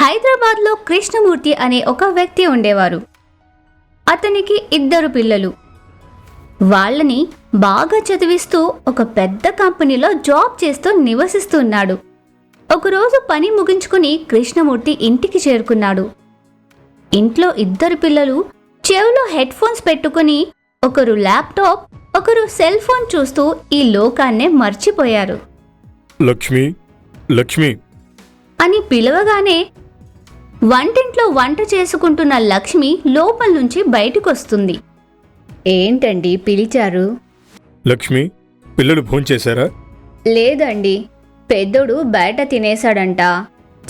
హైదరాబాద్లో కృష్ణమూర్తి అనే ఒక వ్యక్తి ఉండేవారు. అతనికి ఇద్దరు పిల్లలు. వాళ్ళని బాగా చదివిస్తూ ఒక పెద్ద కంపెనీలో జాబ్ చేస్తూ నివసిస్తున్నాడు. ఒకరోజు పని ముగించుకుని కృష్ణమూర్తి ఇంటికి చేరుకున్నాడు. ఇంట్లో ఇద్దరు పిల్లలు చెవిలో హెడ్ ఫోన్స్ పెట్టుకుని ఒకరు ల్యాప్టాప్ ఒకరు సెల్ ఫోన్ చూస్తూ ఈ లోకాన్నే మర్చిపోయారు. లక్ష్మి లక్ష్మి. అని పిలవగానే వంటింట్లో వంట చేసుకుంటున్న లక్ష్మి లోపల నుంచి బయటకొస్తుంది. ఏంటండి పిలిచారు? లక్ష్మి పిల్లలు భోంచేశారా లేదండి పెద్దోడు బయట తినేశాడంట.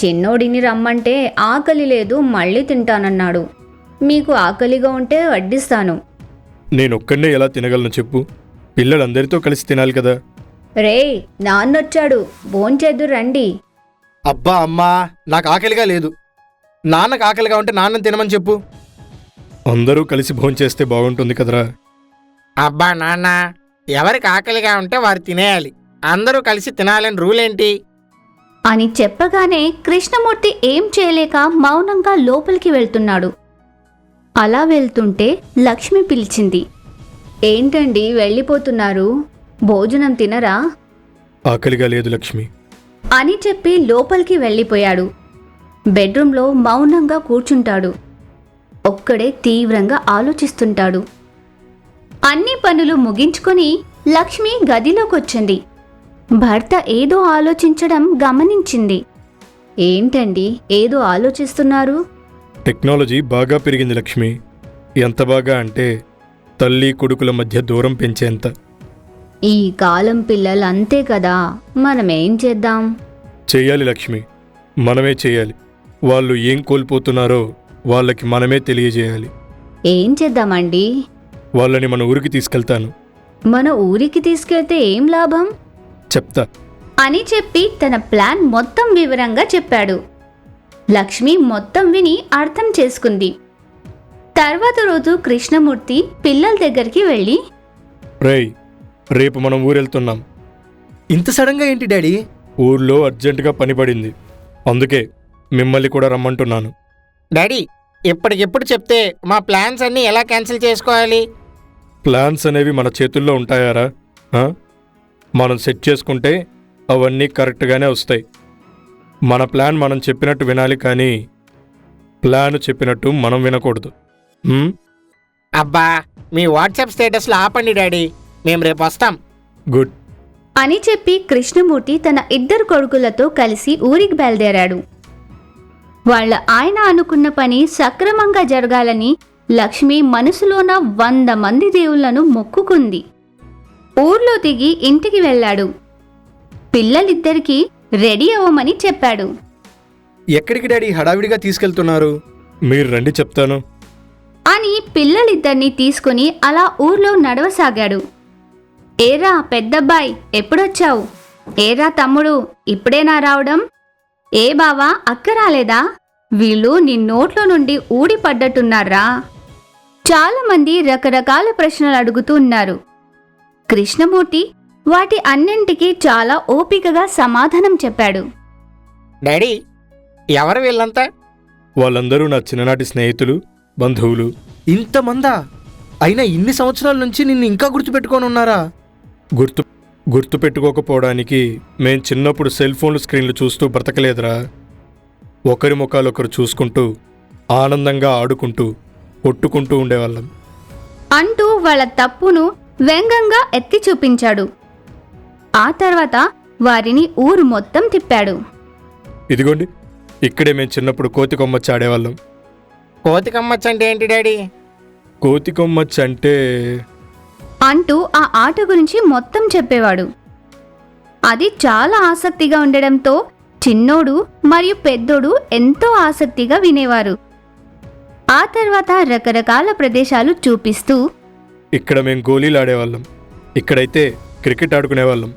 చిన్నోడిని రమ్మంటే ఆకలి లేదు మళ్ళీ తింటానన్నాడు. మీకు ఆకలిగా ఉంటే వడ్డిస్తాను. నేనొక్కడే ఎలా తినగలను చెప్పు? పిల్లలందరితో కలిసి తినాలి కదా. రే నాన్నొచ్చాడు. భోంచేద్దు రండి. అబ్బా అమ్మా నాకు ఆకలిగా లేదు. నాన్నకు ఆకలిగా ఉంటే నాన్న తినమని చెప్పు. అందరూ కలిసి భోంచేస్తే బాగుంటుంది కదరా. అబ్బా నాన్న ఎవరికి ఆకలిగా ఉంటే వారు తినేయాలి. అందరూ కలిసి తినాలని రూల్ ఏంటి? అని చెప్పగానే కృష్ణమూర్తి ఏం చేయలేక మౌనంగా లోపలికి వెళ్తున్నాడు. అలా వెళ్తుంటే లక్ష్మి పిలిచింది. ఏంటండి వెళ్ళిపోతున్నారు? భోజనం తినరా? ఆకలిగా లేదు లక్ష్మి. అని చెప్పి లోపలికి వెళ్ళిపోయాడు. బెడ్రూమ్లో మౌనంగా కూర్చుంటాడు. ఒక్కడే తీవ్రంగా ఆలోచిస్తుంటాడు. అన్ని పనులు ముగించుకొని లక్ష్మి గదిలోకొచ్చింది. భర్త ఏదో ఆలోచించడం గమనించింది. ఏంటండి ఏదో ఆలోచిస్తున్నారు? టెక్నాలజీ బాగా పెరిగింది లక్ష్మి. ఎంత బాగా అంటే తల్లి కొడుకుల మధ్య దూరం పెంచేంత. ఈ కాలం పిల్లలు అంతే కదా మనమేం చేద్దాం? చేయాలి లక్ష్మి. మనమే చేయాలి. వాళ్ళు ఏం కోల్పోతున్నారో వాళ్ళకి మనమే తెలియజేయాలి. ఏం చేద్దామండి? వాళ్ళని మన ఊరికి తీసుకెళ్తాను. మన ఊరికి తీసుకెళ్తే ఏం లాభం? చెప్తా. అని చెప్పి తన ప్లాన్ మొత్తం వివరంగా చెప్పాడు. లక్ష్మి మొత్తం విని అర్థం చేసుకుంది. తర్వాత రోజు కృష్ణమూర్తి పిల్లల దగ్గరికి వెళ్ళి రేయ్ రేపు మనం ఊరెళ్తున్నాం. ఇంత సడన్గా ఏంటి డాడీ? ఊర్లో అర్జెంటుగా పని పడింది. అందుకే మిమ్మల్ని కూడా రమ్మంటున్నాను. డాడీ ఇప్పటికిప్పుడు చెప్తే మా ప్లాన్స్ అన్నీ ఎలా క్యాన్సిల్ చేసుకోవాలి? ప్లాన్స్ అనేవి మన చేతుల్లో ఉంటాయారా? ఆ? మనం సెట్ చేసుకుంటే అవన్నీ కరెక్ట్గానే వస్తాయి. మన ప్లాన్ మనం చెప్పినట్టు వినాలి కానీ ప్లాన్ చెప్పినట్టు మనం వినకూడదు. హ్మ్? అబ్బా మీ వాట్సాప్ స్టేటస్లో ఆపండి డాడీ. మేము రేపు వస్తాం. గుడ్. అని చెప్పి కృష్ణమూర్తి తన ఇద్దరు కొడుకులతో కలిసి ఊరికి బయలుదేరాడు. వాళ్ళ ఆయన అనుకున్న పని సక్రమంగా జరగాలని లక్ష్మి మనసులోన వంద మంది దేవుళ్ళను మొక్కుకుంది. ఊర్లో దిగి ఇంటికి వెళ్ళాడు. పిల్లలిద్దరికీ రెడీ అవ్వమని చెప్పాడు. ఎక్కడికి డాడీ హడావిడిగా తీసుకెళ్తున్నారు? మీరు రండి చెప్తాను. అని పిల్లలిద్దరినీ తీసుకుని అలా ఊర్లో నడవసాగాడు. ఏరా పెద్దబ్బాయ్ ఎప్పుడొచ్చావు? ఏరా తమ్ముడు ఇప్పుడేనా రావడం? ఏ బావా అక్క రాలేదా వీళ్ళు నీ నోట్లో నుండి ఊడి పడ్డట్టున్నారా చాలా మంది రకరకాల ప్రశ్నలు అడుగుతూ ఉన్నారు. కృష్ణమూర్తి వాటి అన్నింటికీ చాలా ఓపికగా సమాధానం చెప్పాడు. డాడీ ఎవరు వీళ్ళంతా? వాళ్ళందరూ నా చిన్ననాటి స్నేహితులు బంధువులు. ఇంతమందా? అయినా ఇన్ని సంవత్సరాల నుంచి నిన్ను ఇంకా గుర్తుపెట్టుకొని ఉన్నారా గుర్తు గుర్తు పెట్టుకోకపోవడానికి మేం చిన్నప్పుడు సెల్ ఫోన్ స్క్రీన్లు చూస్తూ బ్రతకలేదురా. ఒకరి ముఖాలు ఒకరు చూసుకుంటూ ఆనందంగా ఆడుకుంటూ కొట్టుకుంటూ ఉండేవాళ్ళం. అంటూ వాళ్ళ తప్పును వ్యంగ్యంగా ఎత్తి చూపించాడు. ఆ తర్వాత వారిని ఊరు మొత్తం తిప్పాడు. ఇదిగోండి ఇక్కడే మేము చిన్నప్పుడు కోతి కొమ్మచ్చి ఆడేవాళ్ళం. కోతి కమ్మచ్చ అంటే ఏంటి డాడీ? కోతి కొమ్మచ్చి అంటే అంటూ ఆ ఆట గురించి మొత్తం చెప్పేవాడు. అది చాలా ఆసక్తిగా ఉండడంతో చిన్నోడు మరియు పెద్దోడు ఎంతో ఆసక్తిగా వినేవారు. ఆ తర్వాత రకరకాల ప్రదేశాలు చూపిస్తూ ఇక్కడ మేము గోళీలు ఆడేవాళ్ళం. ఇక్కడైతే క్రికెట్ ఆడుకునేవాళ్ళం.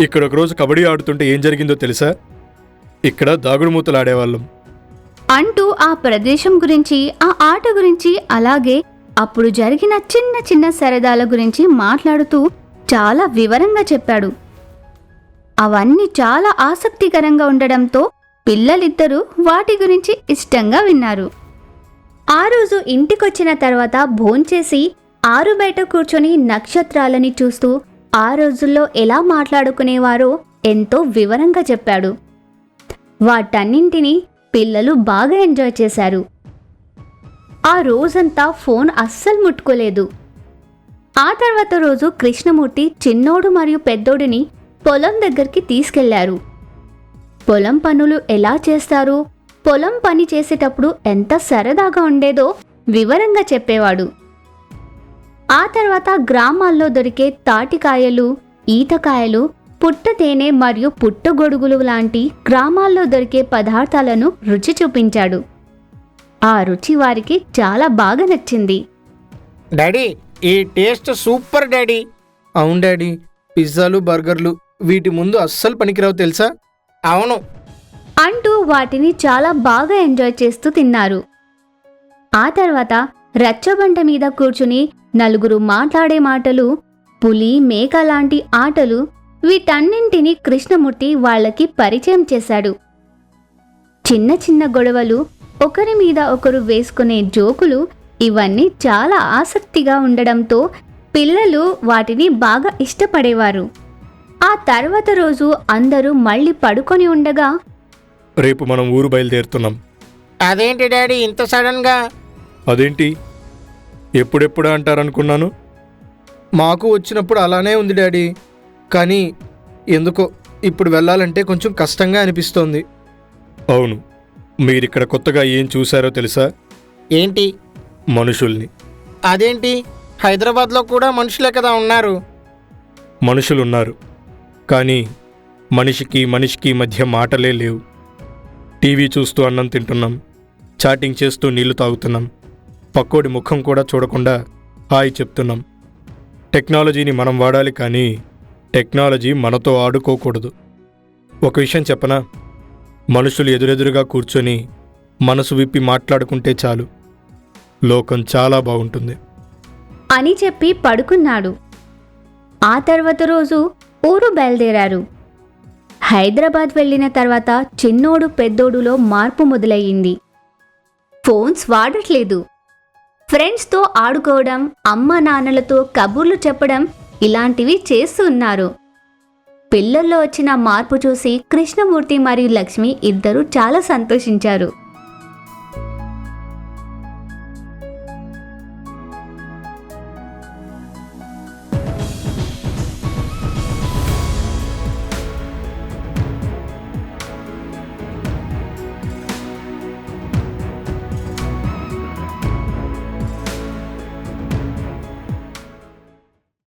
ఇక్కడ ఒకరోజు కబడ్డీ ఆడుతుంటే ఏం జరిగిందో తెలుసా? ఇక్కడ దాగుడుమూతలు ఆడేవాళ్ళం. అంటూ ఆ ప్రదేశం గురించి ఆ ఆట గురించి అలాగే అప్పుడు జరిగిన చిన్న చిన్న సరదాల గురించి మాట్లాడుతూ చాలా వివరంగా చెప్పాడు. అవన్నీ చాలా ఆసక్తికరంగా ఉండడంతో పిల్లలిద్దరూ వాటి గురించి ఇష్టంగా విన్నారు. ఆ రోజు ఇంటికొచ్చిన తర్వాత భోంచేసి ఆరు బయట కూర్చొని నక్షత్రాలని చూస్తూ ఆ రోజుల్లో ఎలా మాట్లాడుకునేవారో ఎంతో వివరంగా చెప్పాడు. వాటన్నింటినీ పిల్లలు బాగా ఎంజాయ్ చేశారు. ఆ రోజంతా ఫోన్ అస్సలు ముట్టుకోలేదు. ఆ తర్వాత రోజు కృష్ణమూర్తి చిన్నోడు మరియు పెద్దోడిని పొలం దగ్గరికి తీసుకెళ్ళారు. పొలం పనులు ఎలా చేస్తారు? పొలం పని చేసేటప్పుడు ఎంత సరదాగా ఉండేదో వివరంగా చెప్పేవాడు. ఆ తర్వాత గ్రామాల్లో దొరికే తాటికాయలు ఈతకాయలు పుట్ట తేనె మరియు పుట్టగొడుగులు లాంటి గ్రామాల్లో దొరికే పదార్థాలను రుచి చూపించాడు. ఆ రుచి వారికి చాలా బాగా నచ్చింది. డాడీ ఈ టేస్ట్ సూపర్ డాడీ. అవును డాడీ పిజ్జాలు బర్గర్లు వీటి ముందు అస్సలు పనికిరావు తెలుసా? అవును. అంటూ వాటిని చాలా బాగా ఎంజాయ్ చేస్తూ తిన్నారు. ఆ తర్వాత రచ్చబండ మీద కూర్చుని నలుగురు మాట్లాడే మాటలు పులి మేక లాంటి ఆటలు వీటన్నింటినీ కృష్ణమూర్తి వాళ్ళకి పరిచయం చేశాడు. చిన్న చిన్న గొడవలు ఒకరి మీద ఒకరు వేసుకునే జోకులు ఇవన్నీ చాలా ఆసక్తిగా ఉండడంతో పిల్లలు వాటిని బాగా ఇష్టపడేవారు. ఆ తర్వాత రోజు అందరూ మళ్ళీ పడుకొని ఉండగా రేపు మనం ఊరు బయలుదేరుతున్నాం. అదేంటి డాడీ ఇంత సడన్గా? అదేంటి? ఎప్పుడెప్పుడు అంటారనుకున్నాను? మాకు వచ్చినప్పుడు అలానే ఉంది డాడీ. కానీ ఎందుకో ఇప్పుడు వెళ్ళాలంటే కొంచెం కష్టంగా అనిపిస్తోంది. అవును. మీరిక్కడ కొత్తగా ఏం చూశారో తెలుసా? ఏంటి? మనుషుల్ని. అదేంటి? హైదరాబాద్లో కూడా మనుషులే కదా ఉన్నారు. మనుషులున్నారు. కానీ మనిషికి మనిషికి మధ్య మాటలే లేవు. టీవీ చూస్తూ అన్నం తింటున్నాం. చాటింగ్ చేస్తూ నీళ్ళు తాగుతున్నాం. పక్కోడి ముఖం కూడా చూడకుండా హాయ్ చెప్తున్నాం. టెక్నాలజీని మనం వాడాలి కానీ టెక్నాలజీ మనతో ఆడుకోకూడదు. ఒక విషయం చెప్పనా? మనుషులు ఎదురెదురుగా కూర్చొని మనసు విప్పి మాట్లాడుకుంటే చాలు. లోకం చాలా బాగుంటుంది. అని చెప్పి పడుకున్నాడు. ఆ తర్వాత రోజు ఊరు బయలుదేరారు. హైదరాబాద్ వెళ్ళిన తర్వాత చిన్నోడు పెద్దోడులో మార్పు మొదలయ్యింది. ఫోన్స్ వాడట్లేదు. ఫ్రెండ్స్తో ఆడుకోవడం అమ్మ నాన్నలతో కబుర్లు చెప్పడం ఇలాంటివి చేస్తున్నారు పిల్లల్లో వచ్చిన మార్పు చూసి కృష్ణమూర్తి మరియు లక్ష్మి ఇద్దరూ చాలా సంతోషించారు.